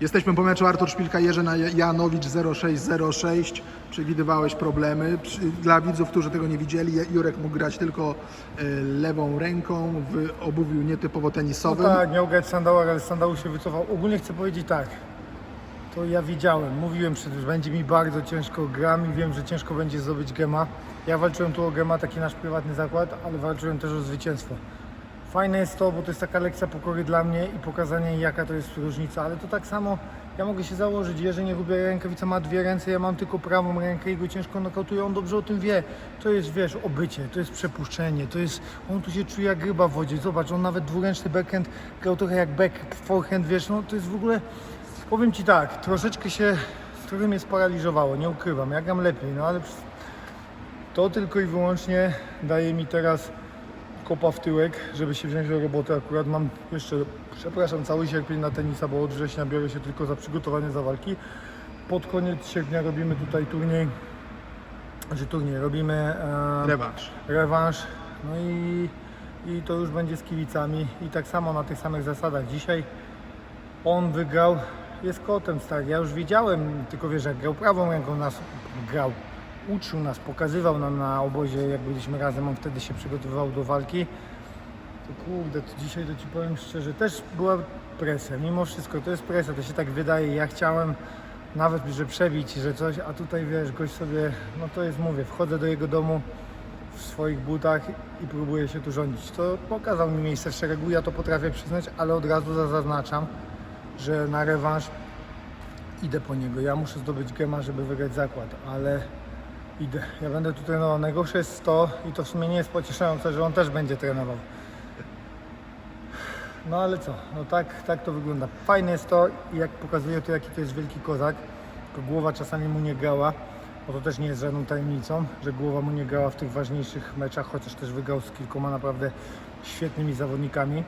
Jesteśmy po meczu Artur Szpilka, Jerzyna Janowicz 0606. Przewidywałeś problemy. Dla widzów, którzy tego nie widzieli, Jurek mógł grać tylko e, lewą ręką w obuwiu nietypowo No tenisowym. tak, miał grać sandałach, ale sandału się wycofał. Ogólnie chcę powiedzieć tak. To ja widziałem, mówiłem że będzie mi bardzo ciężko gram i wiem, że ciężko będzie zdobyć gema. Ja walczyłem tu o gema, taki nasz prywatny zakład, ale walczyłem też o zwycięstwo. Fajne jest to, bo to jest taka lekcja pokory dla mnie i pokazanie jaka to jest różnica, ale to tak samo ja mogę się założyć, jeżeli nie lubię rękawica ma dwie ręce, ja mam tylko prawą rękę i go ciężko nokautuje, on dobrze o tym wie. To jest, wiesz, obycie, to jest przepuszczenie, to jest, on tu się czuje jak ryba w wodzie, zobacz, on nawet dwuręczny backhand grał trochę jak back, forehand, wiesz, no to jest w ogóle, powiem Ci tak, troszeczkę się, trochę mnie sparaliżowało, nie ukrywam, ja gram lepiej, no ale to tylko i wyłącznie daje mi teraz kopa w tyłek, żeby się wziąć do roboty. Akurat mam jeszcze, przepraszam, cały sierpień na tenisa, bo od września biorę się tylko za przygotowanie za walki. Pod koniec sierpnia robimy tutaj turniej, że turniej, robimy e, Rewanż. rewanż, no i, i to już będzie z kibicami i tak samo na tych samych zasadach. Dzisiaj on wygrał, jest kotem stary, ja już widziałem, tylko wiesz, jak grał prawą ręką nas, grał, uczył nas, pokazywał nam na obozie, jak byliśmy razem, on wtedy się przygotowywał do walki. To kurde, to dzisiaj to Ci powiem szczerze, też była presja, mimo wszystko to jest presja, to się tak wydaje, ja chciałem nawet, że przebić, że coś, a tutaj wiesz, gość sobie, no to jest, mówię, wchodzę do jego domu w swoich butach i próbuję się tu rządzić. To pokazał mi miejsce w szeregu, ja to potrafię przyznać, ale od razu za- zaznaczam, że na rewanż idę po niego. Ja muszę zdobyć gema, żeby wygrać zakład, ale idę. Ja będę tu trenował. Najgorsze jest to, i to w sumie nie jest pocieszające, że on też będzie trenował. No ale co, no tak, tak to wygląda. Fajne jest to, jak pokazuje to, jaki to jest wielki kozak, tylko głowa czasami mu nie grała, bo to też nie jest żadną tajemnicą, że głowa mu nie grała w tych ważniejszych meczach, chociaż też wygrał z kilkoma naprawdę świetnymi zawodnikami.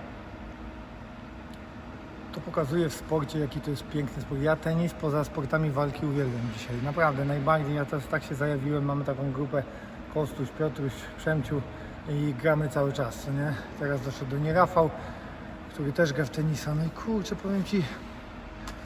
To pokazuje w sporcie, jaki to jest piękny sport. Ja tenis poza sportami walki uwielbiam dzisiaj. Naprawdę, najbardziej. Ja też tak się zajawiłem. Mamy taką grupę Kostuś, Piotruś, Przemciu i gramy cały czas, nie? Teraz doszedł do niej Rafał, który też gra w tenisa. No i kurczę, powiem Ci,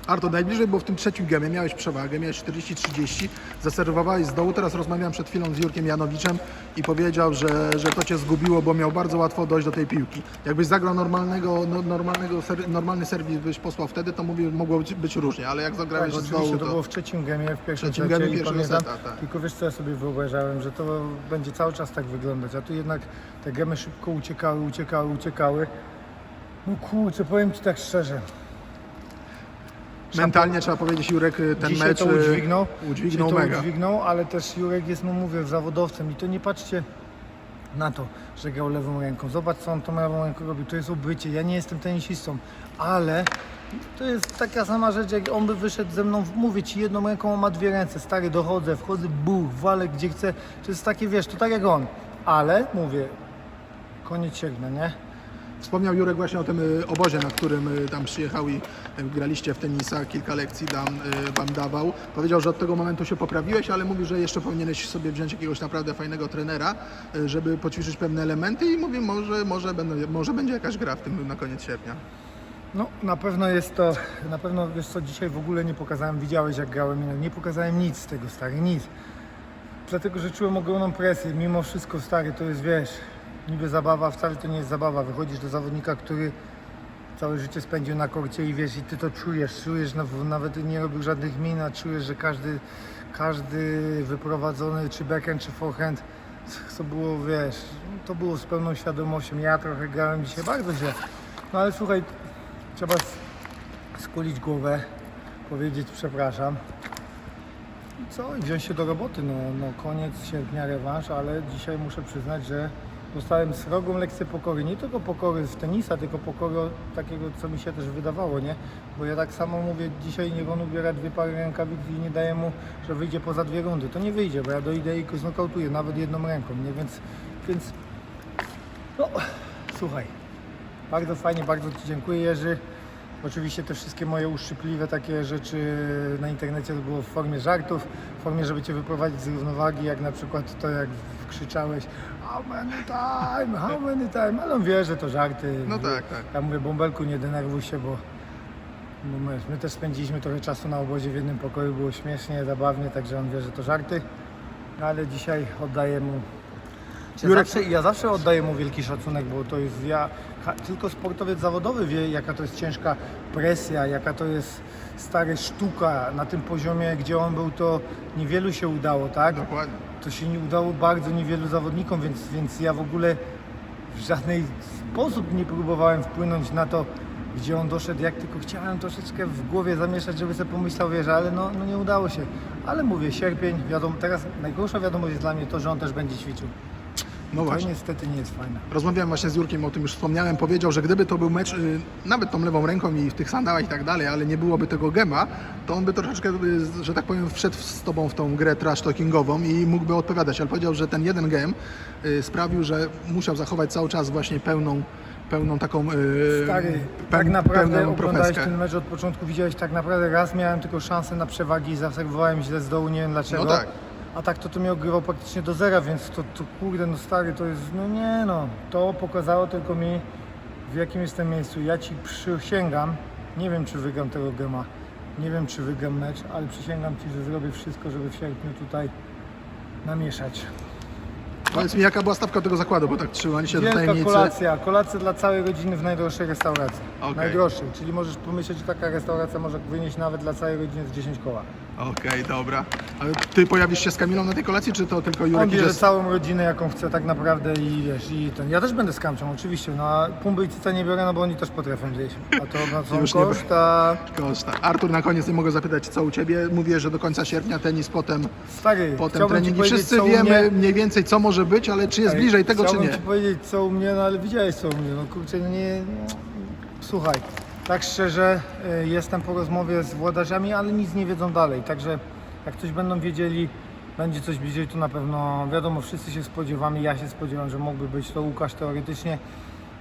Artur, najbliżej było w tym trzecim gemie, miałeś przewagę, miałeś 40-30, zaserwowałeś z dołu, teraz rozmawiałem przed chwilą z Jurkiem Janowiczem i powiedział, że, że to Cię zgubiło, bo miał bardzo łatwo dojść do tej piłki. Jakbyś zagrał normalnego, no, normalnego ser, normalny serwis byś posłał wtedy, to mówił, mogło być, być różnie, ale jak tak, zagrałeś z oczywiście dołu, to to... było w trzecim gemie, w pierwszym Trzecim gemie pierwszego seta, tak. tylko wiesz co ja sobie wyobrażałem, że to będzie cały czas tak wyglądać, a tu jednak te gemy szybko uciekały, uciekały, uciekały. No kurczę, powiem Ci tak szczerze, Mentalnie trzeba powiedzieć, Jurek ten Dzisiaj mecz to y, udźwignął, udźwignął to mega. udźwignął, ale też Jurek jest, no mówię, zawodowcem i to nie patrzcie na to, że grał lewą ręką. Zobacz, co on tą lewą ręką robi. To jest obycie. Ja nie jestem tenisistą, ale to jest taka sama rzecz, jak on by wyszedł ze mną, mówię Ci, jedną ręką on ma dwie ręce. Stary, dochodzę, wchodzę, buch, walę gdzie chcę. To jest takie, wiesz, to tak jak on. Ale, mówię, koniec sierpnia, nie? Wspomniał Jurek właśnie o tym y, obozie, na którym y, tam przyjechał i y, graliście w tenisa, kilka lekcji dam, y, wam dawał. Powiedział, że od tego momentu się poprawiłeś, ale mówi, że jeszcze powinieneś sobie wziąć jakiegoś naprawdę fajnego trenera, żeby poćwiczyć pewne elementy i mówi, może, może, będą, może będzie jakaś gra w tym na koniec sierpnia. No, na pewno jest to, na pewno, wiesz co, dzisiaj w ogóle nie pokazałem, widziałeś jak grałem, nie pokazałem nic z tego, stary, nic. Dlatego, że czułem ogromną presję, mimo wszystko, stary, to jest, wiesz, niby zabawa, wcale to nie jest zabawa, wychodzisz do zawodnika, który całe życie spędził na korcie i wiesz, i ty to czujesz, czujesz, naw- nawet nie robił żadnych min, a czujesz, że każdy, każdy wyprowadzony, czy backhand, czy forehand, to było, wiesz, to było z pełną świadomością, ja trochę grałem dzisiaj bardzo źle, no ale słuchaj, trzeba skulić głowę, powiedzieć przepraszam. I co? I wziąć się do roboty. No, no koniec sierpnia rewanż, ale dzisiaj muszę przyznać, że dostałem srogą lekcję pokory. Nie tylko pokory z tenisa, tylko pokory takiego, co mi się też wydawało, nie? Bo ja tak samo mówię, dzisiaj niech on ubiera dwie pary rękawic i nie daje mu, że wyjdzie poza dwie rundy. To nie wyjdzie, bo ja dojdę i go znokautuję, nawet jedną ręką, nie? Więc, więc no, słuchaj, bardzo fajnie, bardzo Ci dziękuję Jerzy. Oczywiście te wszystkie moje uszczypliwe takie rzeczy na internecie to było w formie żartów, w formie, żeby Cię wyprowadzić z równowagi, jak na przykład to, jak krzyczałeś How many time, how many time, ale on wie, że to żarty. No tak, tak. Ja mówię, bąbelku, nie denerwuj się, bo my, my też spędziliśmy trochę czasu na obozie w jednym pokoju, było śmiesznie, zabawnie, także on wie, że to żarty, ale dzisiaj oddaję mu ja, Jurek- zawsze, ja zawsze oddaję mu wielki szacunek, bo to jest ja, tylko sportowiec zawodowy wie, jaka to jest ciężka presja, jaka to jest stary sztuka na tym poziomie, gdzie on był, to niewielu się udało, tak? Dokładnie. To się nie udało bardzo niewielu zawodnikom, więc, więc ja w ogóle w żaden sposób nie próbowałem wpłynąć na to, gdzie on doszedł, jak tylko chciałem troszeczkę w głowie zamieszać, żeby sobie pomyślał, wiesz, ale no, no nie udało się. Ale mówię, sierpień, wiadomo, teraz najgorsza wiadomość jest dla mnie to, że on też będzie ćwiczył. No To właśnie. niestety nie jest fajne. Rozmawiałem właśnie z Jurkiem, o tym już wspomniałem, powiedział, że gdyby to był mecz y, nawet tą lewą ręką i w tych sandałach i tak dalej, ale nie byłoby tego gema, to on by troszeczkę, y, że tak powiem, wszedł z tobą w tą grę trash talkingową i mógłby odpowiadać, ale powiedział, że ten jeden gem y, sprawił, że musiał zachować cały czas właśnie pełną, pełną taką y, Stary, peł- tak naprawdę pełną oglądałeś profeskę. ten mecz od początku, widziałeś tak naprawdę raz miałem tylko szansę na przewagi i zaserwowałem źle z dołu, nie wiem dlaczego. No tak. A tak to to mnie ogrywał praktycznie do zera, więc to, to kurde, no stary, to jest, no nie no, to pokazało tylko mi w jakim jestem miejscu. Ja Ci przysięgam, nie wiem czy wygram tego gema, nie wiem czy wygram mecz, ale przysięgam Ci, że zrobię wszystko, żeby w sierpniu tutaj namieszać. Powiedz mi, jaka była stawka tego zakładu, bo tak trzymali się do Wielka tajemnicy. kolacja, kolacja dla całej rodziny w najdroższej restauracji. Okej. Najdroższej, czyli możesz pomyśleć, że taka restauracja może wynieść nawet dla całej rodziny z 10 koła. Okej, dobra. Ale ty pojawisz się z Kamilą na tej kolacji, czy to tylko Jurek On bierze z... całą rodzinę jaką chce tak naprawdę i wiesz, i ten. Ja też będę z kamczą oczywiście, no a pumby i cyca nie biorę, no bo oni też potrafią zjeść. A to na co Już nie koszt, a Koszta. Artur, na koniec nie mogę zapytać, co u Ciebie. Mówię, że do końca sierpnia tenis, potem, stary, potem chciałbym ci treningi. powiedzieć, Wszyscy co u wiemy mnie- mniej więcej, co może być, ale czy jest Ej, bliżej tego, czy chciałbym nie? ci powiedzieć co u mnie, no ale widziałeś co u mnie, no kurczę, no nie... Słuchaj, tak szczerze, y, jestem po rozmowie z włodarzami, ale nic nie wiedzą dalej, także jak coś będą wiedzieli, będzie coś bliżej, to na pewno, wiadomo, wszyscy się spodziewamy, ja się spodziewam, że mógłby być to Łukasz teoretycznie,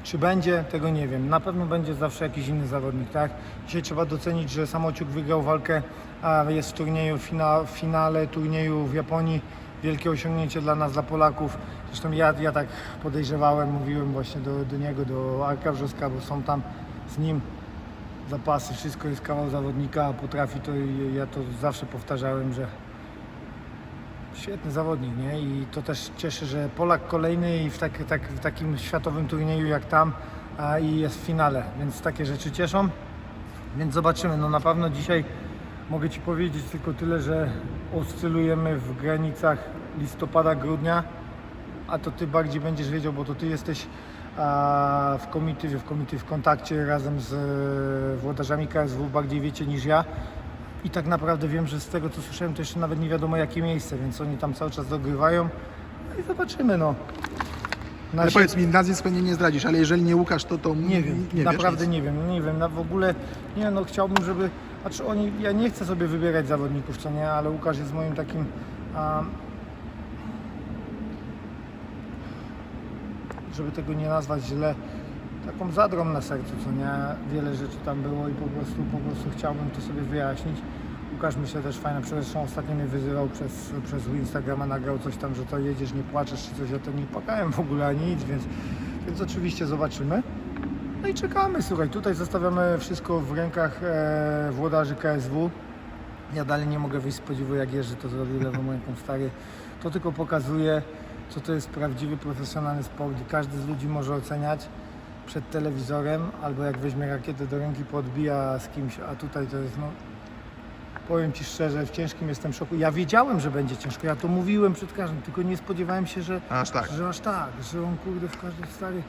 czy będzie, tego nie wiem. Na pewno będzie zawsze jakiś inny zawodnik, tak? Dzisiaj trzeba docenić, że Samociuk wygrał walkę, a jest w turnieju, fina, w finale turnieju w Japonii. Wielkie osiągnięcie dla nas, dla Polaków. Zresztą ja, ja tak podejrzewałem, mówiłem właśnie do, do niego, do Arka Wrzoska, bo są tam z nim zapasy, wszystko jest kawał zawodnika, potrafi to i ja to zawsze powtarzałem, że Świetny zawodnik, nie? I to też cieszy, że Polak kolejny i w, tak, tak, w takim światowym turnieju jak tam a, i jest w finale, więc takie rzeczy cieszą. Więc zobaczymy. No na pewno dzisiaj mogę Ci powiedzieć tylko tyle, że oscylujemy w granicach listopada, grudnia, a to Ty bardziej będziesz wiedział, bo to Ty jesteś w komitywie, w komitywie, w kontakcie razem z e, włodarzami KSW, bardziej wiecie niż ja. I tak naprawdę wiem, że z tego co słyszałem, to jeszcze nawet nie wiadomo jakie miejsce, więc oni tam cały czas dogrywają. No i zobaczymy, no. Ale powiedz mi, nazwisk pewnie nie zdradzisz, ale jeżeli nie Łukasz, to to nie wiem, nie naprawdę wiesz, nie wiem, nie wiem, na w ogóle, nie no chciałbym, żeby, znaczy oni, ja nie chcę sobie wybierać zawodników, co nie, ale Łukasz jest moim takim, a, żeby tego nie nazwać źle, taką zadrą na sercu, co nie, wiele rzeczy tam było i po prostu, po prostu chciałbym to sobie wyjaśnić. Łukasz myślę też fajna, zresztą ostatnio mnie wyzywał przez, przez Instagrama, nagrał coś tam, że to jedziesz, nie płaczesz czy coś, ja to nie płakałem w ogóle ani nic, więc, więc oczywiście zobaczymy. No i czekamy, słuchaj, tutaj zostawiamy wszystko w rękach e, włodarzy KSW. Ja dalej nie mogę wyjść z podziwu, jak Jerzy to zrobił lewą ręką stary. To tylko pokazuje, co to jest prawdziwy, profesjonalny sport i każdy z ludzi może oceniać przed telewizorem, albo jak weźmie rakietę do ręki, podbija z kimś, a tutaj to jest, no, powiem Ci szczerze, w ciężkim jestem szoku. Ja wiedziałem, że będzie ciężko, ja to mówiłem przed każdym, tylko nie spodziewałem się, że, Aż tak. że aż tak, że on kurde w każdym stary,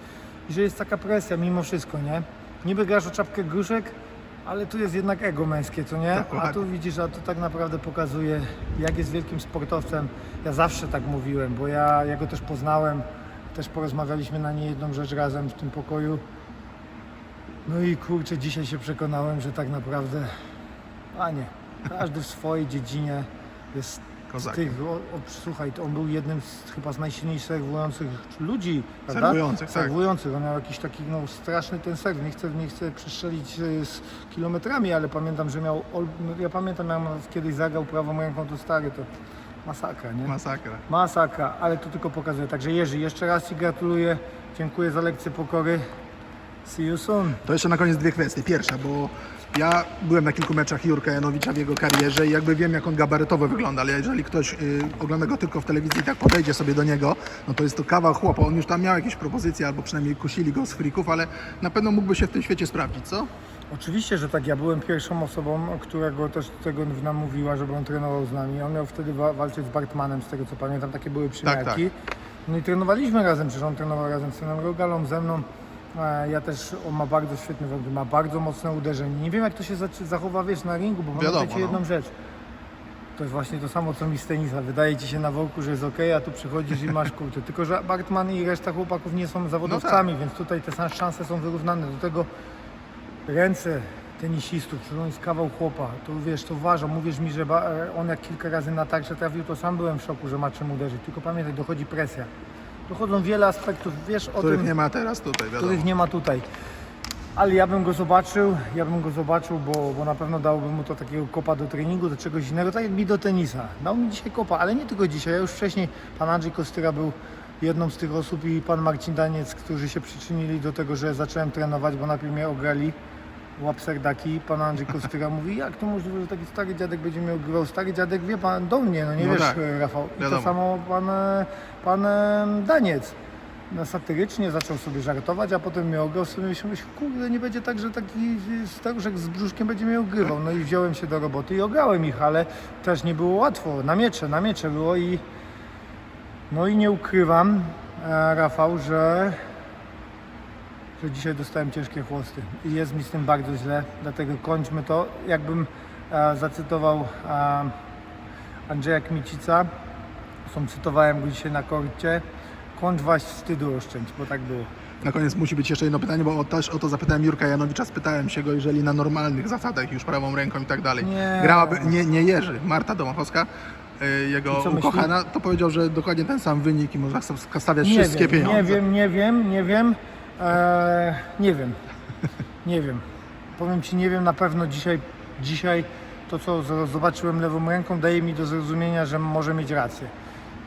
i że jest taka presja mimo wszystko, nie? Niby grasz o czapkę gruszek, ale tu jest jednak ego męskie, co nie? A tu widzisz, a to tak naprawdę pokazuje, jak jest wielkim sportowcem. Ja zawsze tak mówiłem, bo ja, ja go też poznałem, też porozmawialiśmy na niejedną rzecz razem w tym pokoju. No i kurczę, dzisiaj się przekonałem, że tak naprawdę, a nie, każdy w swojej dziedzinie jest Kozak. z tych, o, o, słuchaj, to on był jednym z chyba z najsilniejszych serwujących ludzi, prawda? Serwujących, tak. Serwujących, on miał jakiś taki no, straszny ten serw, nie chcę, nie chcę przestrzelić e, z kilometrami, ale pamiętam, że miał, ja pamiętam, jak kiedyś zagrał prawą ręką, to stary, to masakra, nie? Masakra. Masakra, ale to tylko pokazuje. Także Jerzy, jeszcze raz Ci gratuluję, dziękuję za lekcję pokory. See you soon. To jeszcze na koniec dwie kwestie. Pierwsza, bo Ja byłem na kilku meczach Jurka Janowicza w jego karierze i jakby wiem, jak on gabarytowo wygląda, ale jeżeli ktoś y, ogląda go tylko w telewizji i tak podejdzie sobie do niego, no to jest to kawał chłopa. On już tam miał jakieś propozycje, albo przynajmniej kusili go z frików, ale na pewno mógłby się w tym świecie sprawdzić, co? Oczywiście, że tak. Ja byłem pierwszą osobą, która go też do tego namówiła, żeby on trenował z nami. On miał wtedy wa- walczyć z Bartmanem, z tego co pamiętam, takie były przymiarki. No i trenowaliśmy razem, przecież on trenował razem z Synem Rogalą, ze mną. E, Ja też, on ma bardzo świetny wąt, ma bardzo mocne uderzenie. Nie wiem jak to się zachowa, wiesz, na ringu, bo Wiadomo, pamiętajcie no. jedną rzecz. To jest właśnie to samo co mi z tenisa. Wydaje ci się na worku, że jest ok, a tu przychodzisz i masz kurczę. Tylko, że Bartman i reszta chłopaków nie są zawodowcami, tak. więc tutaj te szanse są wyrównane. Do tego ręce tenisistów, to jest kawał chłopa, to wiesz, to ważą. Mówisz mi, że ba- on jak kilka razy na tarczę trafił, to sam byłem w szoku, że ma czym uderzyć. Tylko pamiętaj, dochodzi presja. Dochodzą wiele aspektów, wiesz o Których tym, nie ma teraz tutaj, wiadomo. których nie ma tutaj. Ale ja bym go zobaczył, ja bym go zobaczył, bo, bo na pewno dałbym mu to takiego kopa do treningu, do czegoś innego, tak jak mi do tenisa. Dał mi dzisiaj kopa, ale nie tylko dzisiaj, ja już wcześniej, pan Andrzej Kostyra był jedną z tych osób i pan Marcin Daniec, którzy się przyczynili do tego, że zacząłem trenować, bo najpierw mnie ograli łapserdaki. Pan Andrzej Kostyra mówi, jak to możliwe, że taki stary dziadek będzie miał grywał. Stary dziadek wie pan do mnie, no nie No wiesz tak, Rafał. I wiadomo. to samo pan, e, pan e, Daniec no, satyrycznie zaczął sobie żartować, a potem mnie ograł sobie myślę, kurde, nie będzie tak, że taki staruszek z brzuszkiem będzie mnie ogrywał. No i wziąłem się do roboty i ograłem ich, ale też nie było łatwo. Na miecze, na miecze było i no i nie ukrywam, e, Rafał, że że dzisiaj dostałem ciężkie chłosty i jest mi z tym bardzo źle, dlatego kończmy to. Jakbym e, zacytował e, Andrzeja Kmicica, są cytowałem go dzisiaj na korcie, kończ waść wstydu oszczędź, bo tak było. Na koniec musi być jeszcze jedno pytanie, bo o, też o to zapytałem Jurka Janowicza, spytałem się go, jeżeli na normalnych zasadach, już prawą ręką i tak dalej, Nie. grałaby, nie, nie Jerzy, Marta Domachowska, y, jego I co myśli? ukochana, to powiedział, że dokładnie ten sam wynik i można sta- stawiać Nie wszystkie wiem, pieniądze. nie wiem, nie wiem, nie wiem, e, nie wiem, nie wiem. Powiem Ci, nie wiem, na pewno dzisiaj, dzisiaj to, co zobaczyłem lewą ręką, daje mi do zrozumienia, że może mieć rację.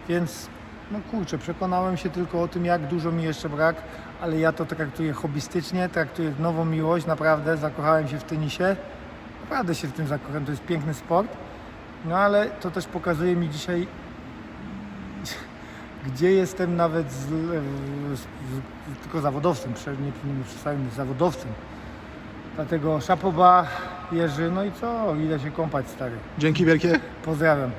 Więc, no kurczę, przekonałem się tylko o tym, jak dużo mi jeszcze brak, ale ja to traktuję hobbystycznie, traktuję nową miłość, naprawdę, zakochałem się w tenisie. Naprawdę się w tym zakochałem, to jest piękny sport. No ale to też pokazuje mi dzisiaj, gdzie jestem nawet z, z, z, tylko zawodowcem, nie nie przestawiam zawodowcem. Dlatego szapoba, Jerzy, no i co, idę się kąpać stary. Dzięki wielkie. Pozdrawiam.